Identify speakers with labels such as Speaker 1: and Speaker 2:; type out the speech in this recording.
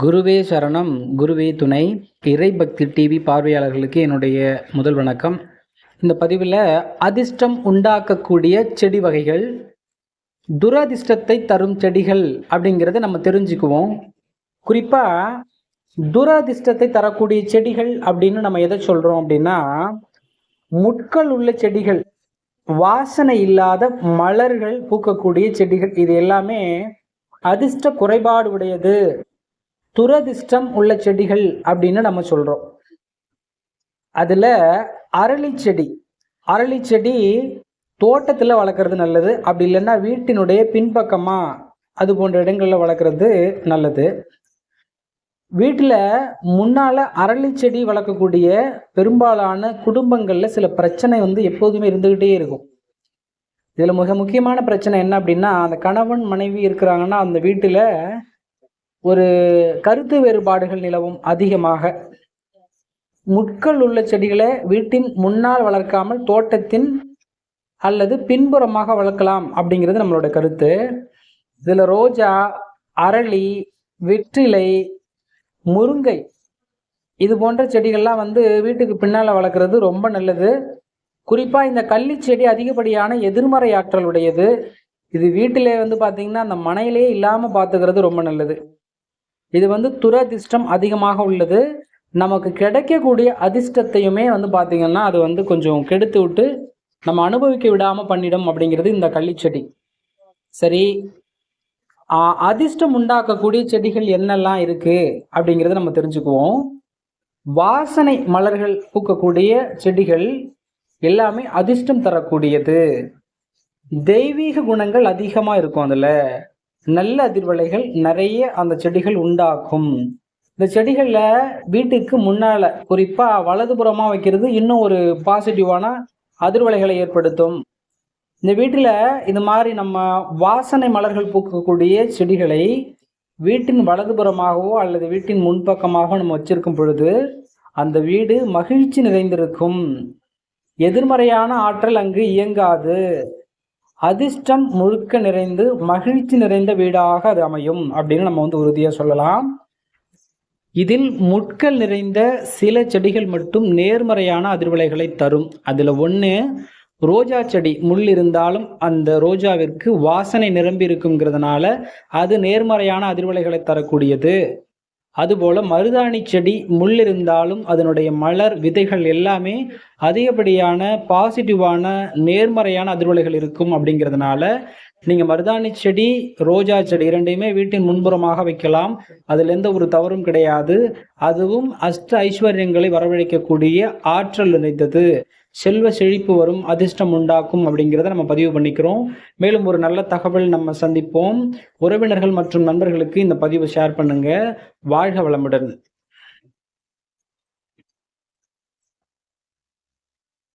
Speaker 1: குருவே சரணம் குருவே துணை. இறைபக்தி டிவி பார்வையாளர்களுக்கு என்னுடைய முதல் வணக்கம். இந்த பதிவில் அதிர்ஷ்டம் உண்டாக்கக்கூடிய செடி வகைகள் துரதிர்ஷ்டத்தை தரும் செடிகள் அப்படிங்கிறத நம்ம தெரிஞ்சுக்குவோம். குறிப்பாக துரதிர்ஷ்டத்தை தரக்கூடிய செடிகள் அப்படின்னு நம்ம எதை சொல்கிறோம் அப்படின்னா முட்கள் உள்ள செடிகள் வாசனை இல்லாத மலர்கள் பூக்கக்கூடிய செடிகள் இது எல்லாமே அதிர்ஷ்ட குறைபாடு உடையது. துரதிர்ஷ்டம் உள்ள செடிகள் அப்படின்னு நம்ம சொல்றோம். அதுல அரளி செடி. அரளி செடி தோட்டத்தில் வளர்க்குறது நல்லது. அப்படி இல்லைன்னா வீட்டினுடைய பின்பக்கமாக அது போன்ற இடங்களில் வளர்க்குறது நல்லது. வீட்டில் முன்னால் அரளி செடி வளர்க்கக்கூடிய பெரும்பாலான குடும்பங்களில் சில பிரச்சனை வந்து எப்போதுமே இருந்துக்கிட்டே இருக்கும். இதில் மிக முக்கியமான பிரச்சனை என்ன அப்படின்னா அந்த கணவன் மனைவி இருக்கிறாங்கன்னா அந்த வீட்டில் ஒரு கருத்து வேறுபாடுகள் நிலவும் அதிகமாக. முட்கள் உள்ள செடிகளை வீட்டின் முன்னால் வளர்க்காமல் தோட்டத்தின் அல்லது பின்புறமாக வளர்க்கலாம் அப்படிங்கிறது நம்மளோட கருத்து. இதில் ரோஜா அரளி வெற்றிலை முருங்கை இது போன்ற செடிகள்லாம் வந்து வீட்டுக்கு பின்னால் வளர்க்குறது ரொம்ப நல்லது. குறிப்பாக இந்த கள்ளி செடி அதிகப்படியான எதிர்மறை ஆற்றல் உடையது. இது வீட்டிலே வந்து பார்த்தீங்கன்னா அந்த மனையிலே இல்லாமல் பார்த்துக்கிறது ரொம்ப நல்லது. இது வந்து துரதிர்ஷ்டம் அதிகமாக உள்ளது. நமக்கு கிடைக்கக்கூடிய அதிர்ஷ்டத்தையுமே வந்து பார்த்திங்கன்னா அது வந்து கொஞ்சம் கெடுத்து விட்டு நம்ம அனுபவிக்க விடாமல் பண்ணிடும் அப்படிங்கிறது இந்த கள்ளிச்செடி சரி அதிர்ஷ்டம் உண்டாக்கக்கூடிய செடிகள் என்னெல்லாம் இருக்குது அப்படிங்கிறத நம்ம தெரிஞ்சுக்குவோம். வாசனை மலர்கள் பூக்கக்கூடிய செடிகள் எல்லாமே அதிர்ஷ்டம் தரக்கூடியது. தெய்வீக குணங்கள் அதிகமாக இருக்கும் அதில். நல்ல அதிர்வலைகள் நிறைய அந்த செடிகள் உண்டாக்கும் இந்த செடிகளில் வீட்டுக்கு முன்னால் குறிப்பாக வலதுபுறமாக வைக்கிறது இன்னும் ஒரு பாசிட்டிவான அதிர்வலைகளை ஏற்படுத்தும். இந்த வீட்டில் இது மாதிரி நம்ம வாசனை மலர்கள் பூக்கக்கூடிய செடிகளை வீட்டின் வலதுபுறமாகவோ அல்லது வீட்டின் முன்பக்கமாகவோ நம்ம வச்சிருக்கும் பொழுது அந்த வீடு மகிழ்ச்சி நிறைந்திருக்கும். எதிர்மறையான ஆற்றல் அங்கு இயங்காது. அதிர்ஷ்டம் முழுக்க நிறைந்து மகிழ்ச்சி நிறைந்த வீடாக அது அமையும் அப்படின்னு நம்ம வந்து உறுதியாக சொல்லலாம். இதில் முட்கள் நிறைந்த சில செடிகள் மட்டும் நேர்மறையான அதிர்வலைகளை தரும். அதில் ஒன்று ரோஜா செடி முள் இருந்தாலும் அந்த ரோஜாவிற்கு வாசனை நிரம்பி இருக்குங்கிறதுனால அது நேர்மறையான அதிர்வலைகளை தரக்கூடியது. அதுபோல் மருதாணி செடி முள் இருந்தாலும் அதனுடைய மலர் விதைகள் எல்லாமே அதிகப்படியான பாசிட்டிவான நேர்மறையான அதிர்வலைகள் இருக்கும் அப்படிங்கிறதுனால நீங்கள் மருதாணி செடி ரோஜா செடி இரண்டையுமே வீட்டின் முன்புறமாக வைக்கலாம். அதில் எந்த ஒரு தவறும் கிடையாது. அதுவும் அஷ்ட ஐஸ்வர்யங்களை வரவழைக்கக்கூடிய ஆற்றல் நிறைந்தது. செல்வ செழிப்பு வரும் அதிர்ஷ்டம் உண்டாக்கும் அப்படிங்கிறத நம்ம பதிவு பண்ணிக்கிறோம். மேலும் ஒரு நல்ல தகவல் நம்ம சந்திப்போம். உறவினர்கள் மற்றும் நண்பர்களுக்கு இந்த பதிவை ஷேர் பண்ணுங்க. வாழ்க வளமுடன்.